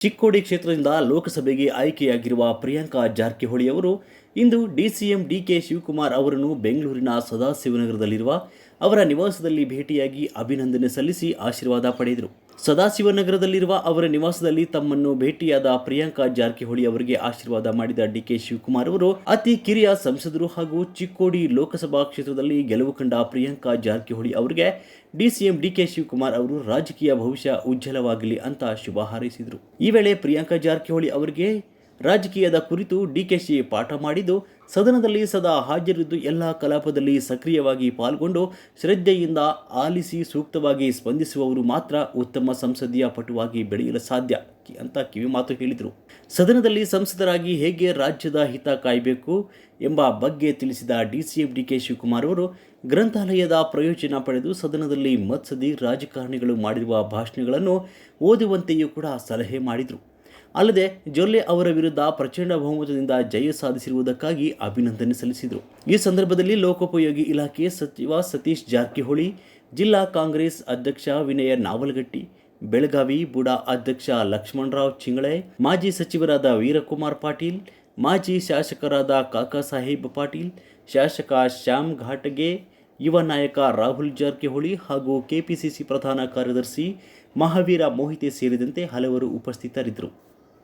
ಚಿಕ್ಕೋಡಿ ಕ್ಷೇತ್ರದಿಂದ ಲೋಕಸಭೆಗೆ ಆಯ್ಕೆಯಾಗಿರುವ ಪ್ರಿಯಾಂಕಾ ಜಾರಕಿಹೊಳಿ ಅವರು ಇಂದು ಡಿಸಿಎಂ ಡಿಕೆ ಶಿವಕುಮಾರ್ ಅವರನ್ನು ಬೆಂಗಳೂರಿನ ಸದಾಶಿವನಗರದಲ್ಲಿರುವ ಅವರ ನಿವಾಸದಲ್ಲಿ ಭೇಟಿಯಾಗಿ ಅಭಿನಂದನೆ ಸಲ್ಲಿಸಿ ಆಶೀರ್ವಾದ ಪಡೆದರು. ಸದಾಶಿವನಗರದಲ್ಲಿರುವ ಅವರ ನಿವಾಸದಲ್ಲಿ ತಮ್ಮನ್ನು ಭೇಟಿಯಾದ ಪ್ರಿಯಾಂಕಾ ಜಾರಕಿಹೊಳಿ ಅವರಿಗೆ ಆಶೀರ್ವಾದ ಮಾಡಿದ ಡಿಕೆ ಶಿವಕುಮಾರ್ ಅವರು ಅತಿ ಕಿರಿಯ ಸಂಸದರು ಹಾಗೂ ಚಿಕ್ಕೋಡಿ ಲೋಕಸಭಾ ಕ್ಷೇತ್ರದಲ್ಲಿ ಗೆಲುವು ಕಂಡ ಪ್ರಿಯಾಂಕಾ ಜಾರಕಿಹೊಳಿ ಅವರಿಗೆ ಡಿಸಿಎಂ ಡಿಕೆ ಶಿವಕುಮಾರ್ ಅವರು ರಾಜಕೀಯ ಭವಿಷ್ಯ ಉಜ್ವಲವಾಗಲಿ ಅಂತ ಶುಭ ಹಾರೈಸಿದರು. ಈ ವೇಳೆ ಪ್ರಿಯಾಂಕಾ ಜಾರಕಿಹೊಳಿ ಅವರಿಗೆ ರಾಜಕೀಯದ ಕುರಿತು ಡಿಕೆಶಿ ಪಾಠ ಮಾಡಿದ್ದು, ಸದನದಲ್ಲಿ ಸದಾ ಹಾಜರಿದ್ದು ಎಲ್ಲ ಕಲಾಪದಲ್ಲಿ ಸಕ್ರಿಯವಾಗಿ ಪಾಲ್ಗೊಂಡು ಶ್ರದ್ಧೆಯಿಂದ ಆಲಿಸಿ ಸೂಕ್ತವಾಗಿ ಸ್ಪಂದಿಸುವವರು ಮಾತ್ರ ಉತ್ತಮ ಸಂಸದೀಯ ಪಟುವಾಗಿ ಬೆಳೆಯಲು ಸಾಧ್ಯ ಅಂತ ಕಿವಿಮಾತು ಹೇಳಿದರು. ಸದನದಲ್ಲಿ ಸಂಸದರಾಗಿ ಹೇಗೆ ರಾಜ್ಯದ ಹಿತ ಕಾಯಬೇಕು ಎಂಬ ಬಗ್ಗೆ ತಿಳಿಸಿದ ಡಿಸಿಎಂ ಡಿಕೆ ಶಿವಕುಮಾರ್ ಅವರು, ಗ್ರಂಥಾಲಯದ ಪ್ರಯೋಜನ ಪಡೆದು ಸದನದಲ್ಲಿ ಮತ್ಸದಿ ರಾಜಕಾರಣಿಗಳು ಮಾಡಿರುವ ಭಾಷಣಗಳನ್ನು ಓದುವಂತೆಯೂ ಕೂಡ ಸಲಹೆ ಮಾಡಿದರು. ಅಲ್ಲದೆ ಜೊಲ್ಲೆ ಅವರ ವಿರುದ್ಧ ಪ್ರಚಂಡ ಬಹುಮತದಿಂದ ಜಯ ಸಾಧಿಸಿರುವುದಕ್ಕಾಗಿ ಅಭಿನಂದನೆ ಸಲ್ಲಿಸಿದರು. ಈ ಸಂದರ್ಭದಲ್ಲಿ ಲೋಕೋಪಯೋಗಿ ಇಲಾಖೆ ಸಚಿವ ಸತೀಶ್ ಜಾರಕಿಹೊಳಿ, ಜಿಲ್ಲಾ ಕಾಂಗ್ರೆಸ್ ಅಧ್ಯಕ್ಷ ವಿನಯ ನಾವಲಗಟ್ಟಿ, ಬೆಳಗಾವಿ ಬುಡಾ ಅಧ್ಯಕ್ಷ ಲಕ್ಷ್ಮಣರಾವ್ ಚಿಂಗಳೆ, ಮಾಜಿ ಸಚಿವರಾದ ವೀರಕುಮಾರ್ ಪಾಟೀಲ್, ಮಾಜಿ ಶಾಸಕರಾದ ಕಾಕಾ ಸಾಹೇಬ್ ಪಾಟೀಲ್, ಶಾಸಕ ಶ್ಯಾಮ್ ಘಾಟಗೆ ಯುವ ನಾಯಕ ರಾಹುಲ್ ಜಾರಕಿಹೊಳಿ ಹಾಗೂ ಕೆಪಿಸಿಸಿ ಪ್ರಧಾನ ಕಾರ್ಯದರ್ಶಿ ಮಹಾವೀರ ಮೋಹಿತೆ ಸೇರಿದಂತೆ ಹಲವರು ಉಪಸ್ಥಿತರಿದ್ದರು.